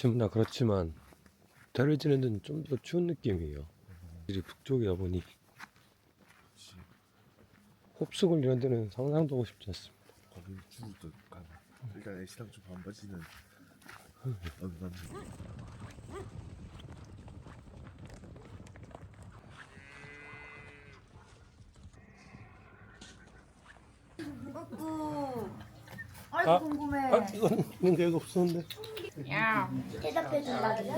전부 다 그렇지만 달을 지는 데는 좀 더 추운 느낌이에요. 이제 북쪽이다 보니 홉스굴 이런 데는 상상도 하고 싶지 않습니다. 거기 주도 가나. 일단 애시랑 좀 반바지는 얼마나 어, 아이고 아, 궁금해. 아 이건 데가 없었는데. 대답해 준다던데.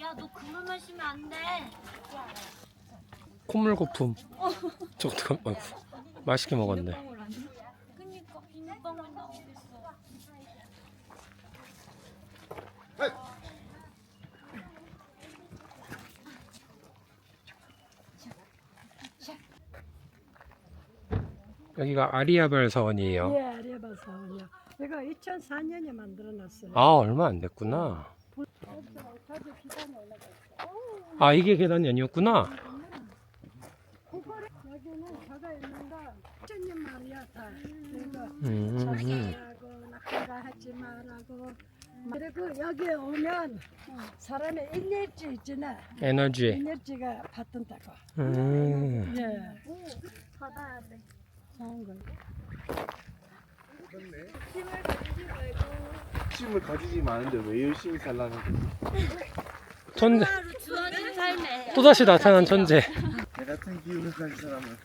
야, 너 그물 마시면 안 돼. 콧물 거품. 저것도 아이고, 맛있게 먹었네. 그니까 비눗방울 나오겠어. 여기가 아리아벨 사원이에요. 예, 아리아바 사원이요. 이거 2004년에 만들어놨어요. 아 얼마 안 됐구나. 아 이게 계단이 아니었구나. 여기는 저가 있는가 천년 말이야 다. 그리고 음, 자기하고 낙하가 하지 말라고. 그리고 여기 오면 사람의 인력지 있잖아. 에너지. 인력지가 받던다고. 음, 예. 받아야 돼. 좋은 거. 욕심을 가지지 마는데 왜 열심히 살라는 거지? 천재. 하루 주어진 삶에. 또 다시 나타난 천재. 내 같은 기운을 가진 사람은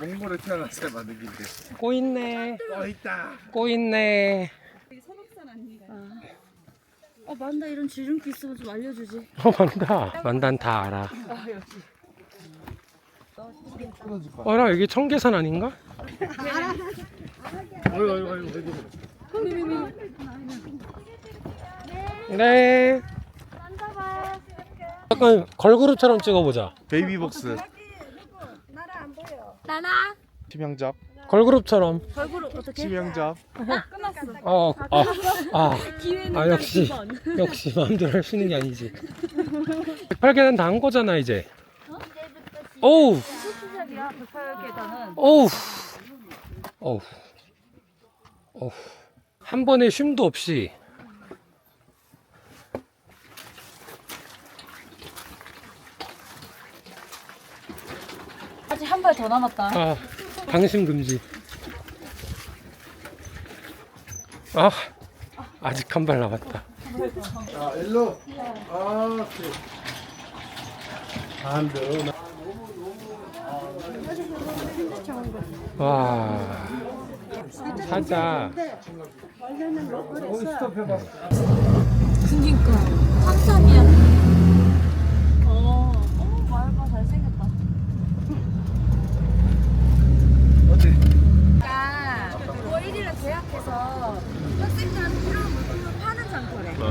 몽골에 태어났어야 만든 길인데 꼬있네. 어 있다 꼬있네. 어, 만다 이런 지름길 있으면 좀 알려주지. 어 만다. 만단 다 알아. 어라 여기 청계산 아닌가? 아이고 아이고 아이고 아이고 네. 약간 걸그룹처럼 찍어보자. 베이비복스 나라 안 보여. 나나. 치명잡 걸그룹처럼. 얼굴 어떻게? 치명잡 어, 아, 아, 기회는 아 역시, 역시 마음대로 할 수 있는 게 아니지. 108계단 다 한 거잖아 이제. 오우, 시작이야. 108계단은. 오우, 오우, 오우. 한 번에 쉼도 없이. 아직 한 발 더 남았다. 아, 방심 금지. 아, 아직 한 발 남았다. 아 일로 아 오케이 안 돼. 와, 사자. 원래는 뭐 그래서 해봐. 그니까. 황삼이야. 어. 어, 말봐 잘생겼다. 어디? 그러니까 뭐 1일을 계약해서 학생들한테 필요한 물품을 파는 장터래. 아,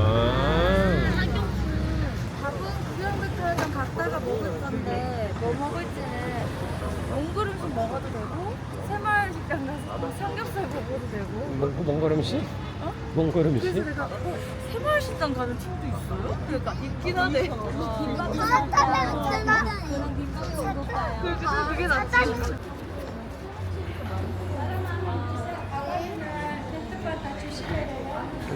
밥은 구경백화점 갔다가 먹을 건데 뭐 먹을지는 몽골 음식 먹어도 되고 새마을 식당 가서 삼겹살 먹어도 되고 몽, 몽골 음식? 몽골 그래서 음식? 내가 어, 새마을 식당 가는 팀도 있어요? 그러니까 있긴 하네? 그래서 그게 낫지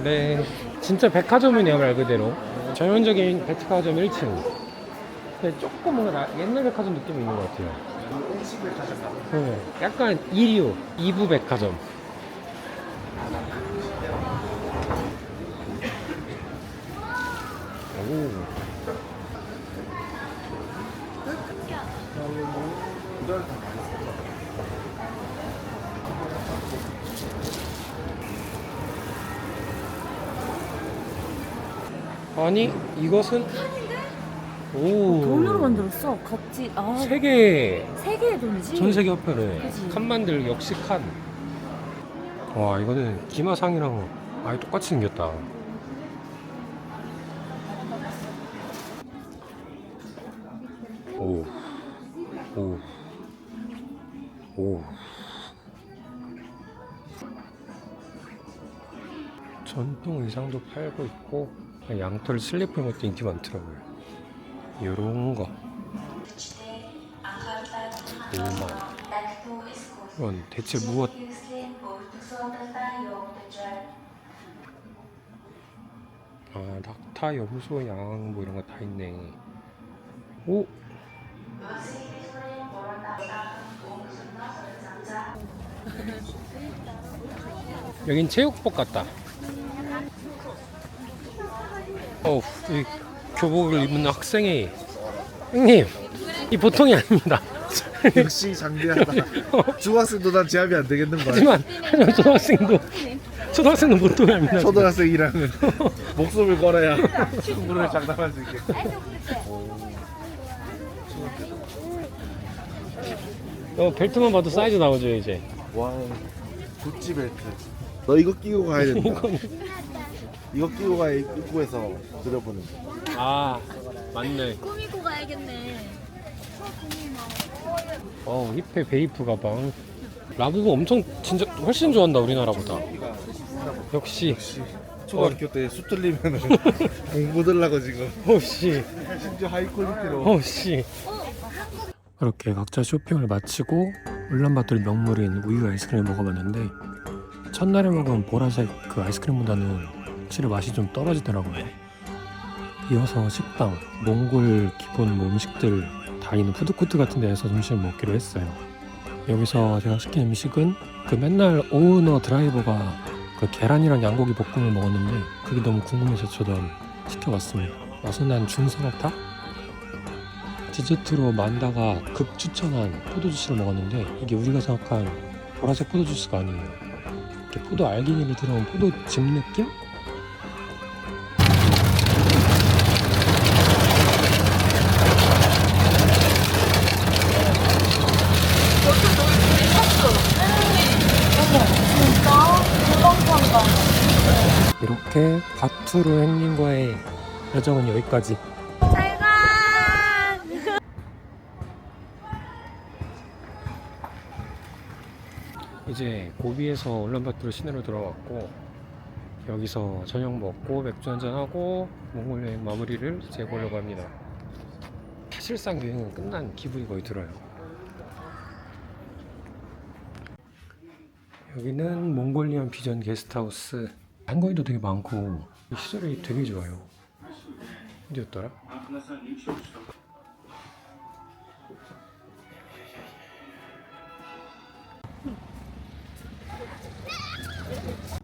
네, 진짜 백화점이네요 말 그대로. 전형적인 백화점 1층. 근데 조금 뭔가 나- 옛날 백화점 느낌이 있는 것 같아요. 네, 약간 2류, 2부 백화점. 오, 부자를 다 많이 써. 아니 이것은 오 돈으로 만들었어 같이 아 세계 세계의 돈이지? 전 세계. 그치. 칸 만들 역시 칸. 와 이거는 기마상이랑 아예 똑같이 생겼다. 오, 오, 오. 전통 의상도 팔고 있고 양털 슬리퍼 것도 인기 많더라고요. 요런 거. 5만. 이건 대체 무엇? 아 낙타, 염소, 양 뭐 이런 거 다 있네. 오. 여긴 체육복 같다. 어우, 이 교복을 입은 학생이 형님, 이 보통이 아닙니다. 역시 장비하다. 중학생도 난 제압이 안 되겠는 거야. 하지만 하지만 초등학생도 초등학생도 보통이 아닙니다. 초등학생이랑은 목숨을 걸어야 친구를 장담할 수 있게. 어, 벨트만 봐도 사이즈 나오죠 이제. 와, 구찌 벨트. 너 이거 끼고 가야 된다. 이거 끼고 가야 입구에서 들여보는 거. 아 맞네. 꾸미고 가야겠네. 어 힙해 베이프 가방. 라부부 엄청 진짜 훨씬 좋아한다 우리나라보다. 역시. 역시 초등학교 때 수 틀리면 공부 들라고 지금. 어씨. 심지어 하이 퀄리티로. 어씨. 이렇게 각자 쇼핑을 마치고 울란바토르 명물인 우유 아이스크림을 먹어봤는데 첫날에 먹은 보라색 그 아이스크림보다는 확실히 맛이 좀 떨어지더라고요. 이어서 식당, 몽골 기본 뭐 음식들 다 있는 푸드코트 같은 데에서 점심을 먹기로 했어요. 여기서 제가 시킨 음식은 그 맨날 오너 드라이버가 그 계란이랑 양고기 볶음을 먹었는데 그게 너무 궁금해서 저도 시켜봤습니다. 맛은 난 중성화타? 디저트로 만다가 극 추천한 포도주스를 먹었는데 이게 우리가 생각한 보라색 포도주스가 아니에요. 이렇게 포도 알갱이를 들어온 포도즙 느낌? 이렇게 바투르 행님과의 여정은 여기까지. 이제 고비에서 울란바토르 시내로 들어왔고 여기서 저녁 먹고 맥주 한잔 하고 몽골 여행 마무리를 이제 해보려고 합니다. 사실상 여행은 끝난 기분이 거의 들어요. 여기는 몽골리안 비전 게스트하우스. 한거리도 되게 많고 시설이 되게 좋아요. 어디였더라?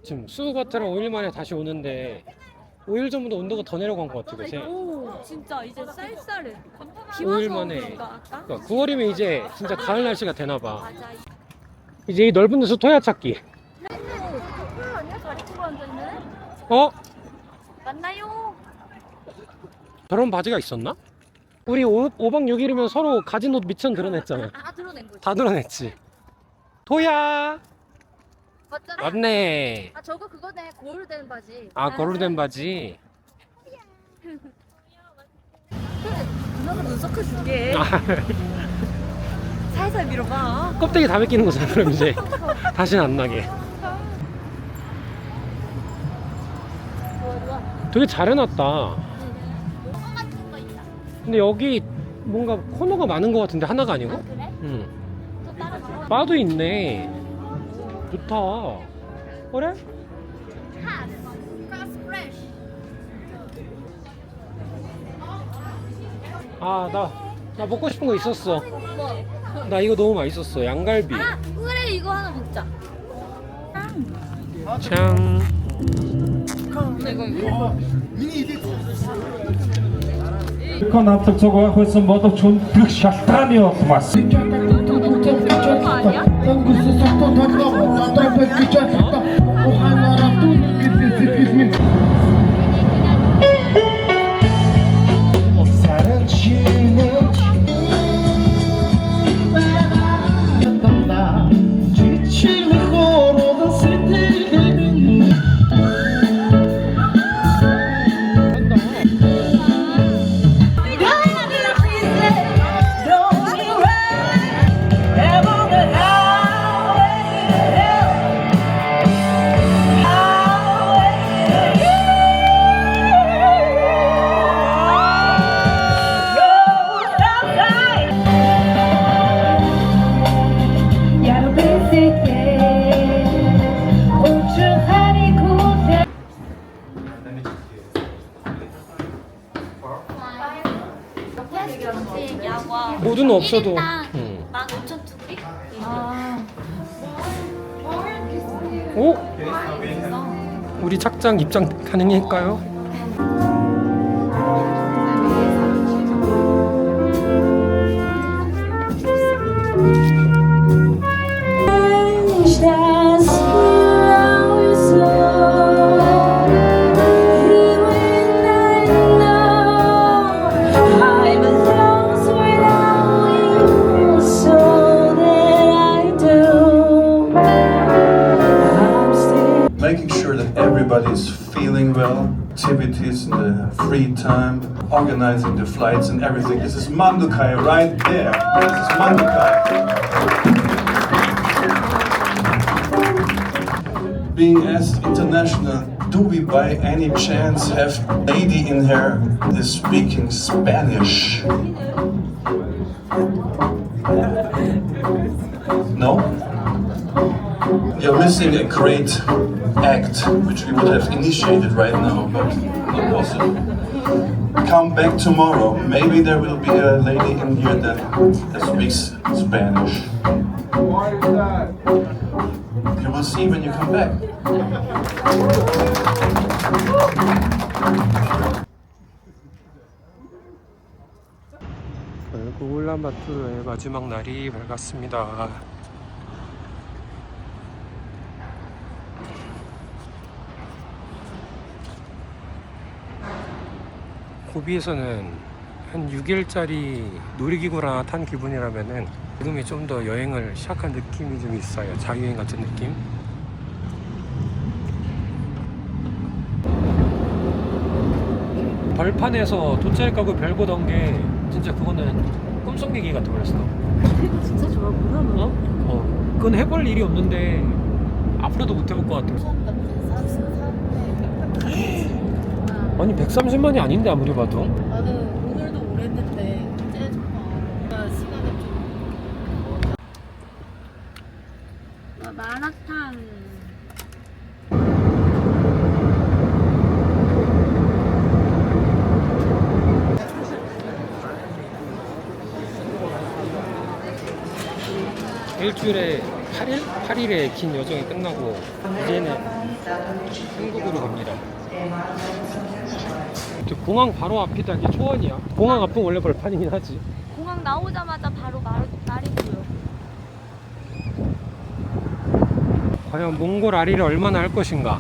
지금 수우바트랑 5일 만에 다시 오는데 5일 전보다 온도가 더 내려간 것 같아 그새 오 진짜 이제 쌀쌀해. 비 오일 와서 만에. 그런가 아까? 그러니까 9월이면 이제 진짜 가을 날씨가 되나 봐 맞아. 이제 이 넓은 데서 토야 찾기 커플 아니야? 다리 치고 앉아있는? 어? 맞나요? 저런 바지가 있었나? 우리 5, 5박 6일이면 서로 가진 옷 미천 드러냈잖아 다 드러낸 거지. 다 드러냈지 토야 맞잖아. 맞네 아 저거 그거네 고루 된 바지. 아 거루된 바지 누나가 눈썹 줄게. 아, 살살 밀어봐. 껍데기 다 벗기는 거잖아 그럼 이제 다시는 안 나게 좋아 좋아. 되게 잘 해놨다. 근데 여기 뭔가 코너가 많은 것 같은데 하나가 아니고? 아, 응. 바도 있네. 좋다. 그래? 아, 나, 나 먹고 싶은 거 있었어. 뭐? 나 이거 너무 맛있었어. 양갈비. 아, 그래 이거 하나 먹자. 짱. 짠. Миний хилээд Бекон авдаг цог байх байсан боловч хөндлөх шалтгааны улмаас. Тэнгис сатуу толгой гатаа бэлгэж 모두는 없어도. 1인당 응. 15,000투비? 아 오? 우리 착장 입장 가능할까요? Free time, organizing the flights and everything. This is Mandukai right there. This is Mandukai. Being as international, do we by any chance have lady in here is speaking Spanish? No? You're missing a great act, which we would have initiated right now, but not possible. Come back tomorrow. Maybe there will be a lady in here that, that speaks Spanish. Why is that? You will see when you come back. 결국 울란바토르의 마지막 날이 밝았습니다. 고비에서는 한 6일짜리 놀이기구를 하나 탄 기분이라면은 지금이 좀 더 여행을 시작한 느낌이 좀 있어요. 자유여행 같은 느낌. 벌판에서 돗자리 까고 별 보던 게 진짜 그거는 꿈속 얘기 같아 버렸어. 진짜 좋았구나 너 어, 그건 해볼 일이 없는데 앞으로도 못 해볼 것 같아. 아니 130만이 아닌데 아무리 봐도. 나는 오늘도 오랬는데 쟤 시간이 좀 마라탕 일주일에 8일? 8일의 긴 여정이 끝나고 이제는 한국으로 갑니다. 저 공항 바로 앞이다 이게 초원이야. 공항 앞은 원래 벌판이긴 하지. 공항 나오자마자 바로 말, 날이 보여 과연 몽골 아리를 얼마나 할 것인가?